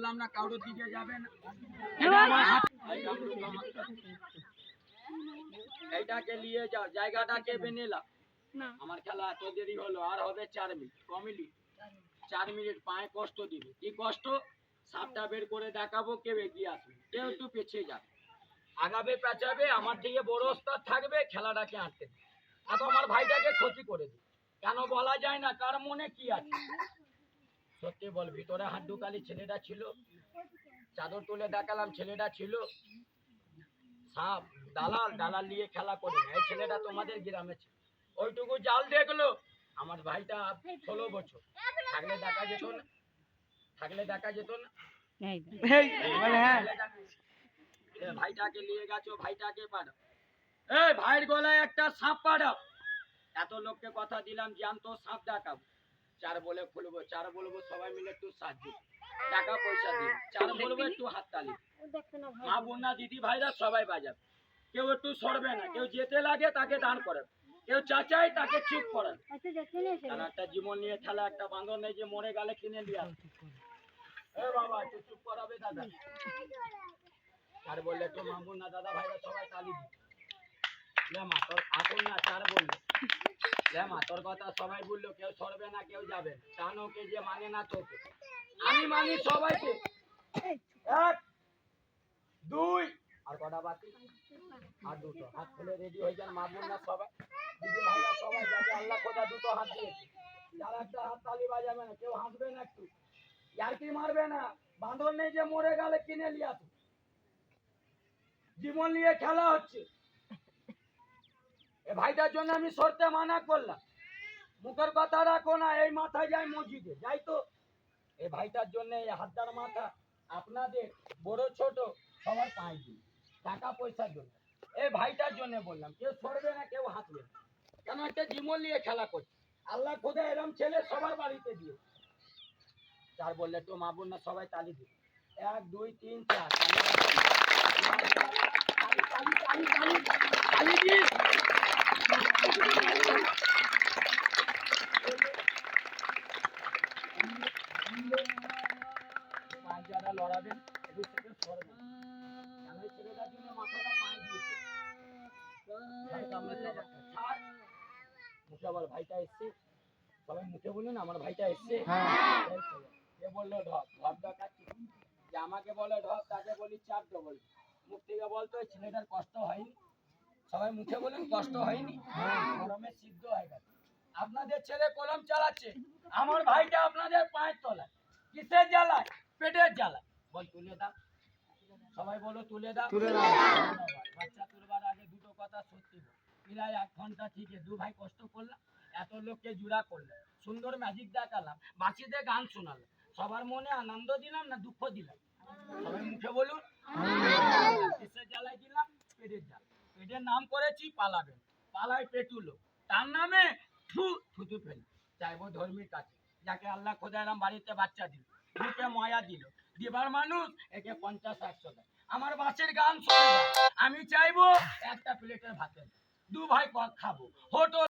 বললাম না কারোর দিকে যাবেন। এইটাকে নিয়ে যাও জায়গাটা কে বেনেলা আমার খেলা এত দেরি হলো আর হবে চার মিনিট কমিলি চার মিনিট পায়ে কষ্ট দিবে। কি কষ্ট? সাপটা বের করে দেখাবো কেউ এগিয়ে আসবে। কেউ একটু পেছিয়ে যাবে। আগাবে পেঁচাবে আমার থেকে বড় ওস্তাদ থাকবে খেলাটাকে আনতে আর আমার ভাইটাকে ক্ষতি করে দিবে। কেন বলা যায় না? কার মনে কি আছে? সত্যি বল ভিতরে হাত ঢুকালি ছেলেটা ছিল। চাদর তুলে দেখালাম ছেলেটা ছিল। সাপ দালাল দালাল নিয়ে খেলা করে এই ছেলেটা তোমাদের গ্রামে ছিল। ওইটুকু জাল দেখল। আমার ভাইটা ষোলো বছর। থাকলে দেখা যেত না। থাকলে দেখা যেত না। ভাইটাকে নিয়ে গেছো ভাইটাকে পাঠাও। এই ভাইয়ের গলায় একটা সাপ পাঠাও। এত লোককে কথা দিলাম জ্যান্ত সাপ দেখাবো। চার বলে খুলবো চার বলব সবাই মিলে একটু সাহায্য টাকা পয়সা দিয়ে চার বলব একটু হাত হাততালি মা বোনা দিদি ভাইরা সবাই বাজাবে। কেউ একটু সরবে না কেউ যেতে লাগে তাকে দান করে কেউ চাচাই তাকে চুপ করে তারা একটা জীবন নিয়ে খেলা একটা বাঁধন নেই যে মরে গেলে কিনে দিয়ে আসবে এ বাবা একটু চুপ করাবে দাদা। আর বললে একটু মামুন না দাদা ভাইরা সবাই তালি মা তোর আসুন না চার বলল। লে তোর কথা সবাই বলল, কেউ সরবে না, কেউ যাবে না। টানোকে যে মানে না তোকে। আমি মানি সবাইকে। এক, দুই, আর কটা বাকি? আর দুটো। হাত খুলে রেডি হয়ে যান, মা সবাই। দিদি সবাই যাবে, আল্লাহ দুটো হাত যারা একটা হাত তালি বাজাবে না, কেউ হাসবে না একটু। ইয়ার্কি মারবে না। বাঁধন নেই যে মরে গেলে কিনে লিয়া জীবন নিয়ে খেলা হচ্ছে। এ ভাইটার জন্য আমি সরতে মানা করলাম। মুখের কথা রাখো না, এই মাথায় যাই মসজিদে। যাই তো। এই ভাইটার জন্য এই হাতটার মাথা আপনাদের বড় ছোট সবার পাঁচ দিন, টাকা পয়সার জন্য। এই ভাইটার জন্য বললাম, কেউ সরবে না, কেউ হাসবে না। কেন একটা জীবন নিয়ে খেলা করছে। আল্লাহ খোদা এরম ছেলে সবার বাড়িতে দিয়ে চার বললে তো মা বোন না সবাই তালি দিবে। এক, দুই, তিন, চার তালি তালি তালি তালি তালি দিন এদিক থেকে সরবেন। কেন ছেলেটার জন্য মাথাটা পায়ে দিয়েছে। ছাড় সামনে থেকে, ছাড়। মুখে আবার ভাইটা এসছে। সবাই মুখে বলুন আমার ভাইটা এসছে। এই বলল ঢপ ঢপ দেখাচ্ছি। যে আমাকে বলে ঢপ তাকে বলি চার ডবল মুখ থেকে বলতো ছেলেটার কষ্ট হয়নি। সবাই মুখে বলুন কষ্ট হয়নি। গরমে সিদ্ধ হয়ে গেছে। আপনাদের ছেলে কলম চালাচ্ছে। আমার ভাইটা আপনাদের পায়ের তলায়। কিসের জ্বালায়? পেটের জ্বালায়। বল তুলে দাও সবাই বলো তুলে দাও তুলে দাও। বাচ্চা তুলবার আগে দুটো কথা সত্যি প্রায় এক ঘণ্টা থেকে দু ভাই কষ্ট করলাম এত লোককে জুড়া করলাম সুন্দর ম্যাজিক দেখালাম বাঁচিতে গান শোনালাম সবার মনে আনন্দ দিলাম না দুঃখ দিলাম? সবাই মুখে বলুন। কিসের জ্বালায় দিলাম পেটের জ্বালা। পেটের নাম করেছি পালাবেন। পালাই পেটুলো তার নামে থু থুতু ফেলি। চাইব ধর্মীর কাছে। যাকে আল্লাহ খোদারাম বাড়িতে বাচ্চা দিল মুখে ময়া দিল। দিবার মানুষ একে পঞ্চাশ একশো দেয় আমার বাসের গান আমি চাইব একটা প্লেটের ভাতের। দু ভাই খাব। হোটেল